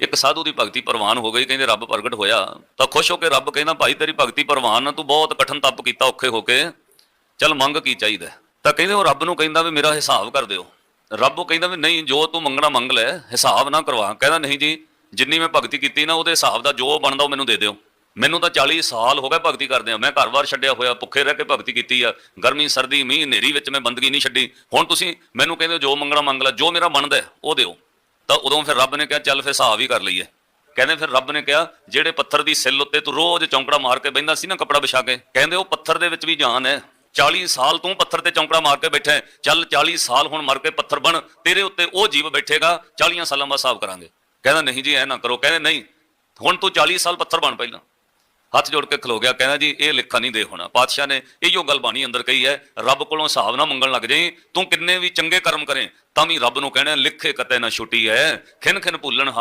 ਇੱਕ ਸਾਧੂ ਦੀ ਭਗਤੀ ਪ੍ਰਵਾਨ ਹੋ ਗਈ, ਕਹਿੰਦੇ ਰੱਬ ਪ੍ਰਗਟ ਹੋਇਆ। ਤਾਂ ਖੁਸ਼ ਹੋ ਕੇ ਰੱਬ ਕਹਿੰਦਾ, ਭਾਈ, ਤੇਰੀ ਭਗਤੀ ਪ੍ਰਵਾਨ ਨਾ ਤੂੰ ਬਹੁਤ ਕਠਨ ਤਪ ਕੀਤਾ ਔਖੇ ਹੋ ਕੇ। ਚੱਲ ਮੰਗ ਕੀ ਚਾਹੀਦਾ ਤਾਂ ਕਹਿੰਦੇ ਉਹ ਰੱਬ ਨੂੰ ਕਹਿੰਦਾ ਵੀ, ਮੇਰਾ ਹਿਸਾਬ ਕਰ ਦਿਓ। ਰੱਬ ਉਹ ਕਹਿੰਦਾ ਵੀ, ਨਹੀਂ, ਜੋ ਤੂੰ ਮੰਗਣਾ ਮੰਗ ਲੈ, ਹਿਸਾਬ ਨਾ ਕਰਵਾ। ਕਹਿੰਦਾ, ਨਹੀਂ ਜੀ, ਜਿੰਨੀ ਮੈਂ ਭਗਤੀ ਕੀਤੀ ਨਾ, ਉਹਦੇ ਹਿਸਾਬ ਦਾ ਜੋ ਬਣਦਾ, ਉਹ ਮੈਨੂੰ ਦੇ ਦਿਓ। ਮੈਨੂੰ ਤਾਂ 40 ਸਾਲ ਹੋ ਗਏ ਭਗਤੀ ਕਰਦੇ ਆ। ਮੈਂ ਘਰ-ਬਾਰ ਛੱਡਿਆ ਹੋਇਆ, ਭੁੱਖੇ ਰਹਿ ਕੇ ਭਗਤੀ ਕੀਤੀ ਆ। ਗਰਮੀ, ਸਰਦੀ, ਮੀਂਹ, ਹਨੇਰੀ ਵਿੱਚ ਮੈਂ ਬੰਦਗੀ ਨਹੀਂ ਛੱਡੀ। ਹੁਣ ਤੁਸੀਂ ਮੈਨੂੰ ਕਹਿੰਦੇ ਹੋ, ਜੋ ਮੰਗਣਾ ਮੰਗ ਲੈ, ਜੋ ਮੇਰਾ ਬਣਦਾ ਉਹ ਦਿਓ। ਤਾਂ ਉਦੋਂ ਫਿਰ ਰੱਬ ਨੇ ਕਿਹਾ ਚੱਲ ਫਿਰ ਹਿਸਾਬ ਹੀ ਕਰ ਲਈਏ। ਕਹਿੰਦੇ ਫਿਰ ਰੱਬ ਨੇ ਕਿਹਾ ਜਿਹੜੇ ਪੱਥਰ ਦੀ ਸਿੱਲ ਉੱਤੇ ਤੂੰ ਰੋਜ਼ ਚੌਂਕੜਾ ਮਾਰ ਕੇ ਬੈੰਦਾ ਸੀ ਨਾ ਕਪੜਾ ਵਿਛਾ ਕੇ ਕਹਿੰਦੇ ਉਹ ਪੱਥਰ ਦੇ ਵਿੱਚ ਵੀ ਜਾਨ ਹੈ। 40 ਸਾਲ ਤੂੰ ਪੱਥਰ ਤੇ ਚੌਂਕੜਾ ਮਾਰ ਕੇ ਬੈਠਾ ਹੈ, ਚੱਲ 40 ਸਾਲ ਹੁਣ ਮਰ ਕੇ ਪੱਥਰ ਬਣ ਤੇਰੇ ਉੱਤੇ ਉਹ ਜੀਵ ਬੈਠੇਗਾ 40 ਸਾਲਾਂ ਬਾਅਦ ਹਿਸਾਬ ਕਰਾਂਗੇ। ਕਹਿੰਦਾ ਨਹੀਂ ਜੀ ਐ ਨਾ ਕਰੋ। ਕਹਿੰਦੇ ਨਹੀਂ ਹੁਣ ਤੂੰ 40 ਸਾਲ ਪੱਥਰ ਬਣ ਪਹਿਲਾਂ। ਹੱਥ ਜੋੜ ਕੇ ਖਲੋ ਗਿਆ, ਕਹਿੰਦਾ ਜੀ, ਇਹ ਲਿਖਾ ਨਹੀਂ ਦੇ ਹੋਣਾ। ਪਾਤਸ਼ਾਹ ਨੇ ਇਹੀਓ ਗੱਲ ਬਾਣੀ ਅੰਦਰ ਕਹੀ ਹੈ, ਰੱਬ ਕੋਲੋਂ ਹਿਸਾਬ ਨਾ ਮੰਗਣ ਲੱਗ ਜਾਈ, ਤੂੰ ਕਿੰਨੇ ਵੀ ਚੰਗੇ ਕਰਮ ਕਰੇ, ਤਾਂ ਵੀ ਰੱਬ ਨੂੰ ਕਹਿਣਾ, ਲਿਖੇ ਕਤੇ ਨਾ ਛੁੱਟੀ ਹੈ ਖਿਨ ਖਿਨ ਭੁੱਲਣ ਹਾਰ